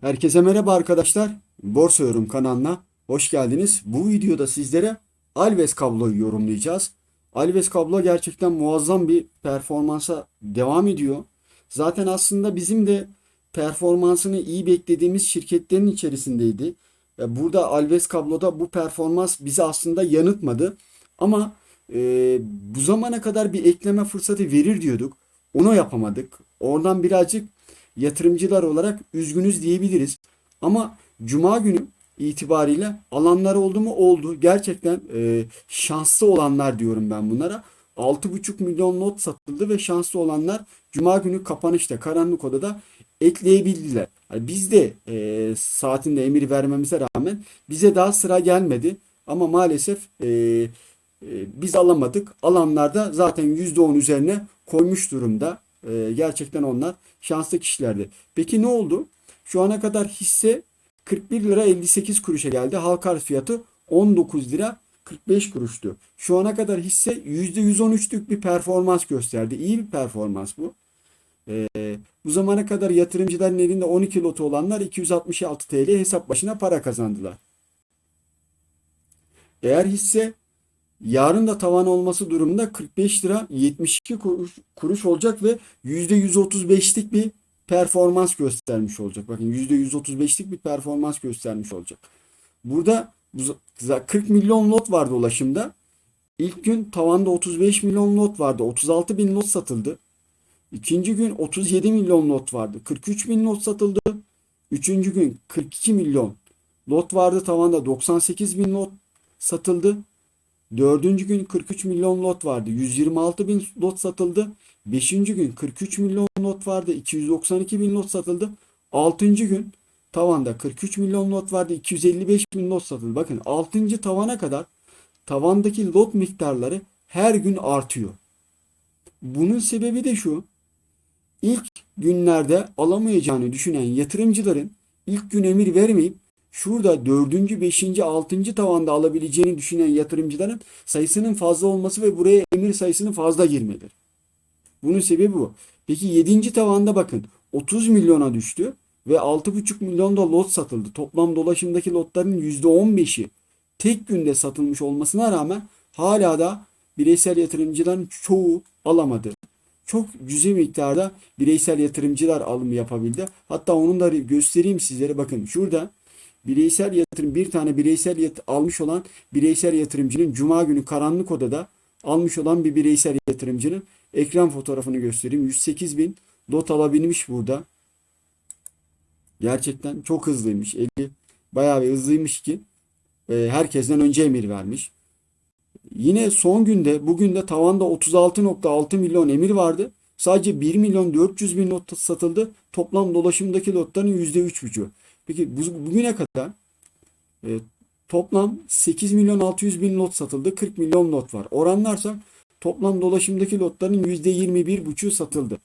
Herkese merhaba arkadaşlar. Borsa Yorum kanalına hoş geldiniz. Bu videoda sizlere Alves kabloyu yorumlayacağız. Alves kablo gerçekten muazzam bir performansa devam ediyor. Zaten aslında bizim de performansını iyi beklediğimiz şirketlerin içerisindeydi. E, Burada Alves kabloda bu performans bizi aslında yanıltmadı. Ama e, bu zamana kadar bir ekleme fırsatı verir diyorduk. Onu yapamadık. Oradan birazcık yatırımcılar olarak üzgünüz diyebiliriz. Ama Cuma günü itibariyle alanlar oldu mu? Oldu. Gerçekten e, şanslı olanlar diyorum ben bunlara. 6,5 milyon lot satıldı ve şanslı olanlar Cuma günü kapanışta karanlık odada ekleyebildiler. Yani biz de e, saatinde emir vermemize rağmen bize daha sıra gelmedi. Ama maalesef e, e, biz alamadık. Alanlar da zaten %10 üzerine koymuş durumda. E, gerçekten onlar şanslı kişilerdi. Peki ne oldu? Şu ana kadar hisse 41 lira 58 kuruşa geldi. Halka arz fiyatı 19 lira 45 kuruştu. Şu ana kadar hisse %113'lük bir performans gösterdi. İyi bir performans bu. Ee, bu zamana kadar yatırımcıların elinde 12 lotu olanlar 266 TL hesap başına para kazandılar. Eğer hisse yarın da tavan olması durumunda 45 lira 72 kuruş, olacak ve %135'lik bir performans göstermiş olacak. Bakın %135'lik bir performans göstermiş olacak. Burada bu- 40 milyon lot vardı ulaşımda. İlk gün tavanda 35 milyon lot vardı. 36 bin lot satıldı. İkinci gün 37 milyon lot vardı. 43 bin lot satıldı. Üçüncü gün 42 milyon lot vardı tavanda. 98 bin lot satıldı. Dördüncü gün 43 milyon lot vardı. 126 bin lot satıldı. Beşinci gün 43 milyon lot vardı. 292 bin lot satıldı. Altıncı gün tavanda 43 milyon lot vardı. 255 bin lot satıldı. Bakın altıncı tavana kadar tavandaki lot miktarları her gün artıyor. Bunun sebebi de şu. İlk günlerde alamayacağını düşünen yatırımcıların ilk gün emir vermeyip şurada dördüncü, beşinci, altıncı tavanda alabileceğini düşünen yatırımcıların sayısının fazla olması ve buraya emir sayısının fazla girmeleri. Bunun sebebi bu. Peki 7. tavanda bakın 30 milyona düştü ve 6,5 milyon da lot satıldı. Toplam dolaşımdaki lotların %15'i tek günde satılmış olmasına rağmen hala da bireysel yatırımcıların çoğu alamadı. Çok cüzi miktarda bireysel yatırımcılar alım yapabildi. Hatta onun da göstereyim sizlere. Bakın şurada bireysel yatırım bir tane bireysel yat- almış olan bireysel yatırımcının cuma günü karanlık odada almış olan bir bireysel yatırımcının ekran fotoğrafını göstereyim. 108 bin lot alabilmiş burada. Gerçekten çok hızlıymış. Eli bayağı bir hızlıymış ki e, herkesten önce emir vermiş. Yine son günde bugün de tavanda 36.6 milyon emir vardı. Sadece 1 milyon 400 bin lot satıldı. Toplam dolaşımdaki lotların %3,5'u. Peki bu- bugüne kadar e, toplam 8 milyon 600 bin lot satıldı. 40 milyon lot var. Oranlarsak toplam dolaşımdaki lotların %21,5'u satıldı.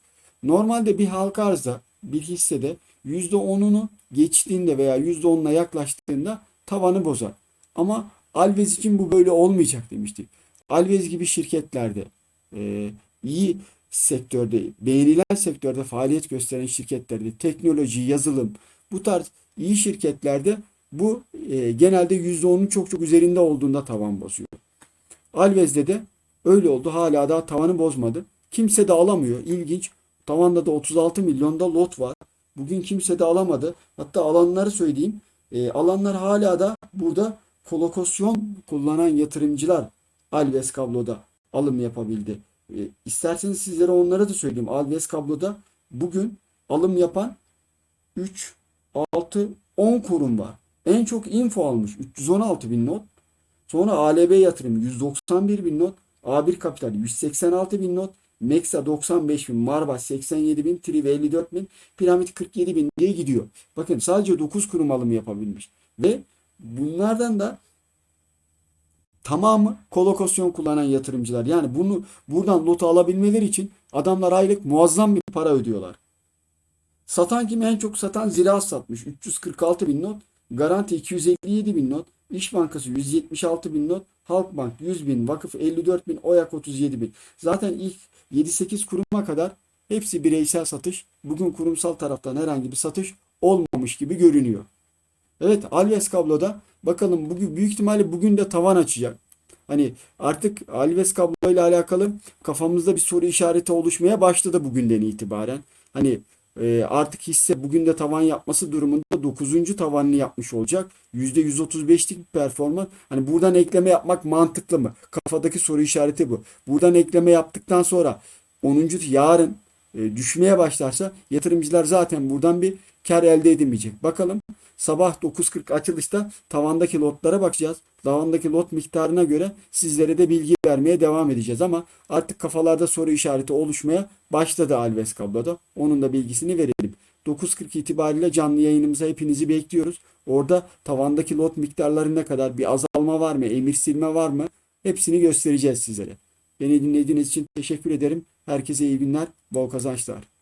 Normalde bir halka arzda bir hissede %10'unu geçtiğinde veya %10'una yaklaştığında tavanı bozar. Ama Alves için bu böyle olmayacak demiştik. Alves gibi şirketlerde e, iyi sektörde, beğenilen sektörde faaliyet gösteren şirketlerde teknoloji, yazılım bu tarz iyi şirketlerde bu e, genelde %10'un çok çok üzerinde olduğunda tavan bozuyor. Alves'de de öyle oldu. Hala daha tavanı bozmadı. Kimse de alamıyor. İlginç. Tavanda da 36 milyonda lot var. Bugün kimse de alamadı. Hatta alanları söyleyeyim. E, alanlar hala da burada kolokasyon kullanan yatırımcılar Alves kabloda alım yapabildi. E, isterseniz sizlere onları da söyleyeyim. Alves kabloda bugün alım yapan 3, 6, 10 kurum var. En çok info almış 316 bin not. Sonra ALB yatırım 191 bin not. A1 Kapital 186 bin not. Mexa 95 bin, Marbaş 87 bin, Trive 54 bin, Piramit 47 bin diye gidiyor. Bakın sadece 9 kurum alımı yapabilmiş. Ve bunlardan da tamamı kolokasyon kullanan yatırımcılar. Yani bunu buradan lotu alabilmeleri için adamlar aylık muazzam bir para ödüyorlar. Satan kim? En çok satan Ziraat satmış. 346 bin not. Garanti 257 bin not. İş Bankası 176 bin not. Halkbank 100 bin. Vakıf 54 bin. Oyak 37 bin. Zaten ilk 7-8 kuruma kadar hepsi bireysel satış. Bugün kurumsal taraftan herhangi bir satış olmamış gibi görünüyor. Evet Alves kabloda bakalım bugün büyük ihtimalle bugün de tavan açacak. Hani artık Alves kablo ile alakalı kafamızda bir soru işareti oluşmaya başladı bugünden itibaren. Hani artık hisse bugün de tavan yapması durumunda 9. tavanını yapmış olacak. %135'lik bir performans. Hani buradan ekleme yapmak mantıklı mı? Kafadaki soru işareti bu. Buradan ekleme yaptıktan sonra 10. yarın e, düşmeye başlarsa yatırımcılar zaten buradan bir kar elde edemeyecek. Bakalım sabah 9.40 açılışta tavandaki lotlara bakacağız. Tavandaki lot miktarına göre sizlere de bilgi vermeye devam edeceğiz ama artık kafalarda soru işareti oluşmaya başladı Alves kabloda. Onun da bilgisini verelim. 9.40 itibariyle canlı yayınımıza hepinizi bekliyoruz. Orada tavandaki lot miktarları ne kadar bir azalma var mı, emir silme var mı? Hepsini göstereceğiz sizlere. Beni dinlediğiniz için teşekkür ederim. Herkese iyi günler, bol kazançlar.